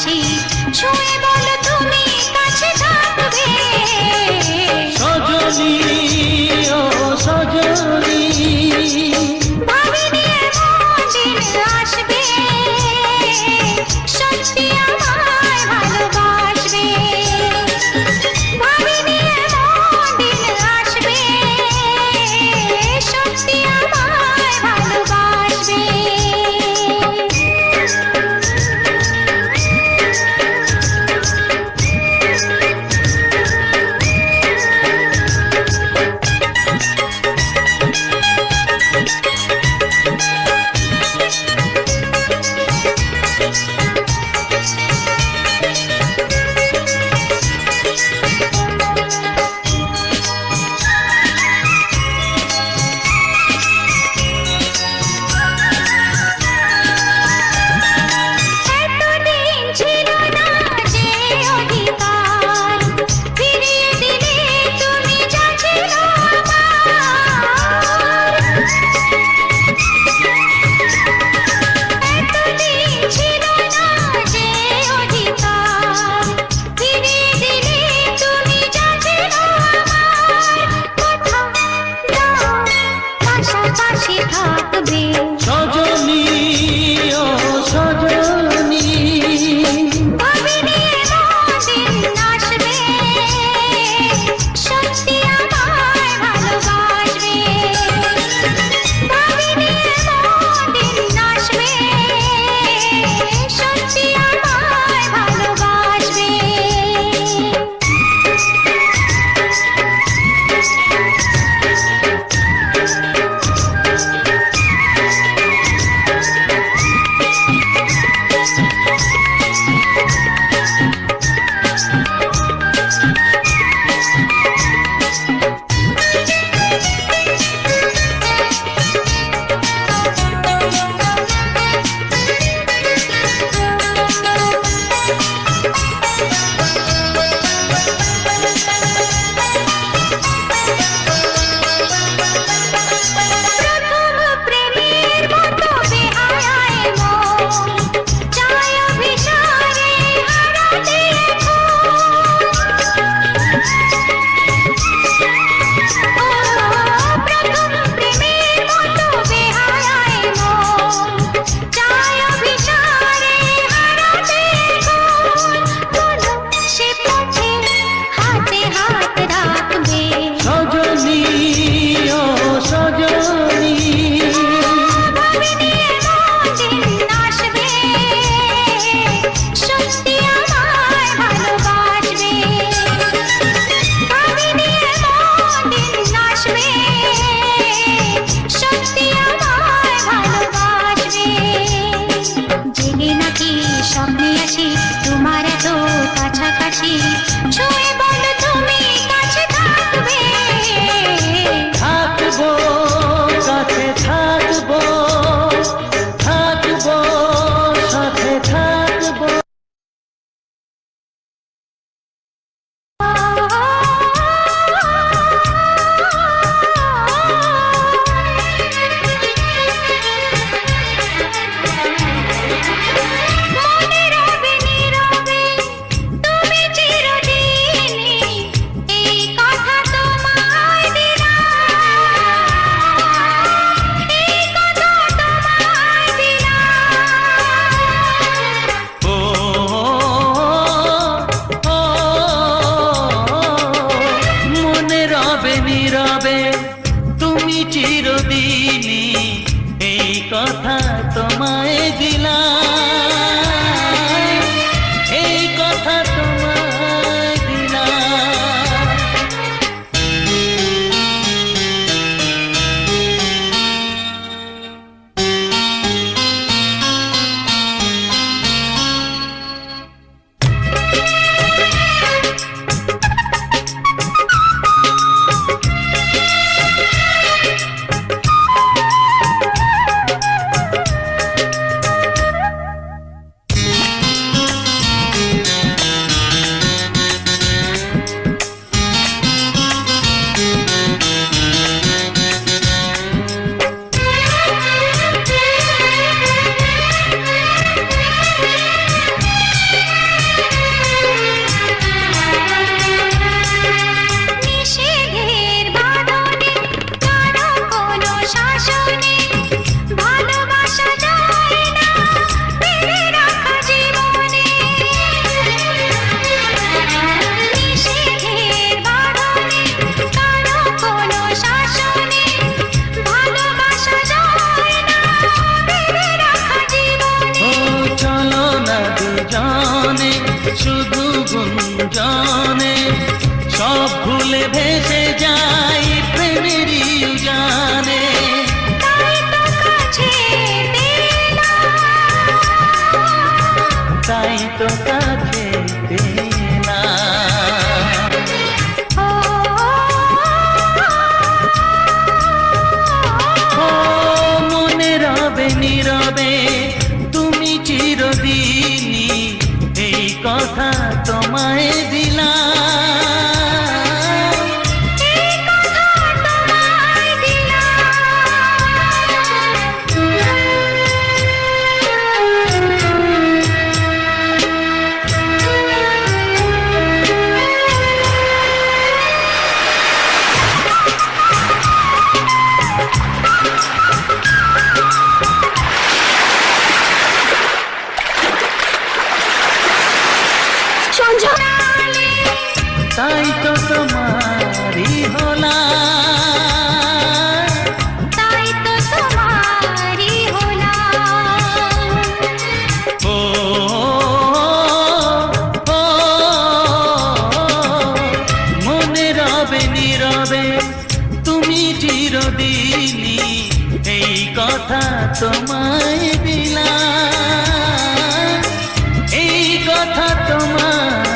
আকাশে ছুঁয়ে পাশাপাশি থাকবে। সজনী চিরদিনই এই কথা তোমায় দিলাম। তাই তো তোমারই তাই তো তোমারি ও ও, মনে রবে নীরবে তুমি চিরদিনই এই কথা তোমায় দিলাম। এই কথা তোমায়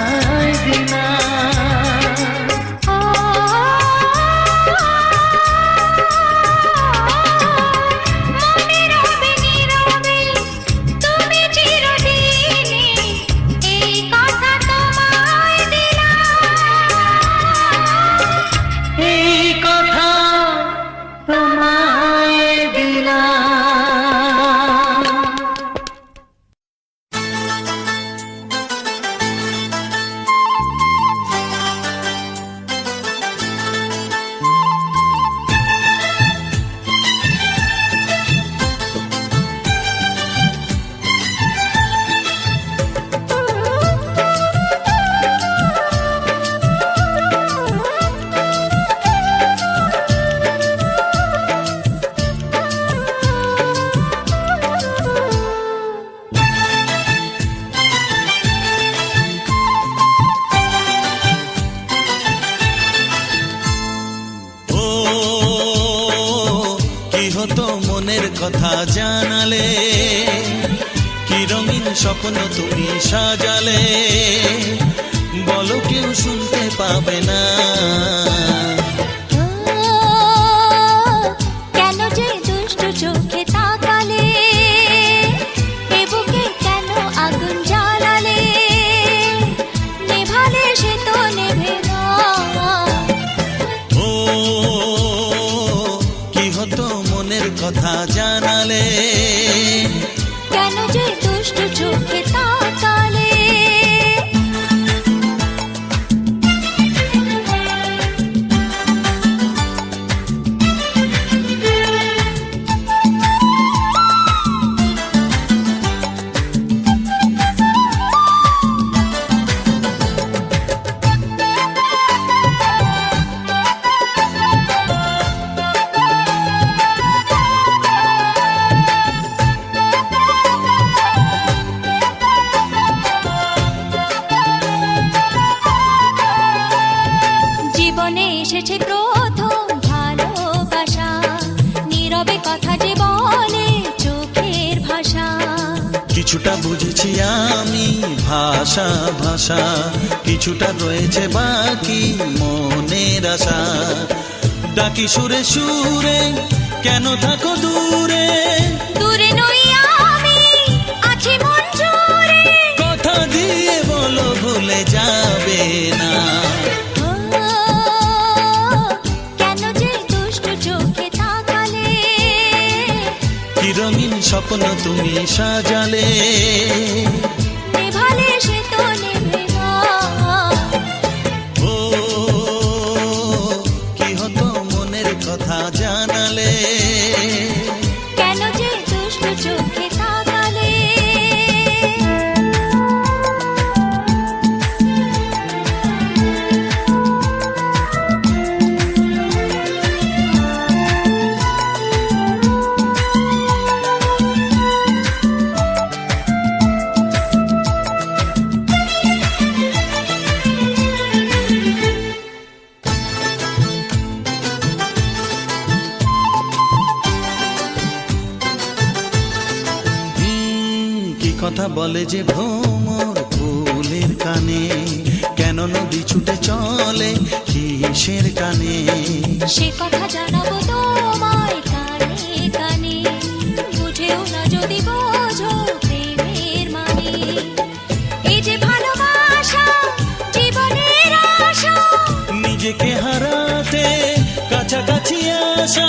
মনের কথা জানালে কি রঙিন স্বপ্ন তুমি সাজালে বলো কেউ শুনতে পাবে না। কিছুটা বুঝেছি আমি ভাষা ভাষা। কিছুটা রয়েছে বাকি মনের আশা। ডাকি সুরে সুরে কেন থাকো দূরে? দূরে নই আমি আছি মন জুড়ে। কথা দিয়ে বলো ভুলে যাবে স্বপ্ন তুমি সাজালে। বলে যে ভ্রমর ফুলের কানে কেন নদী ছুটে চলে কিসের কানে? সে কথা জানাব তোমায় কানে কানে বুঝেও না যদি বোঝো প্রেমের মানে। এই যে ভালোবাসা জীবনের আশা। নিজেকে হারাতে কাছাকাছি আসা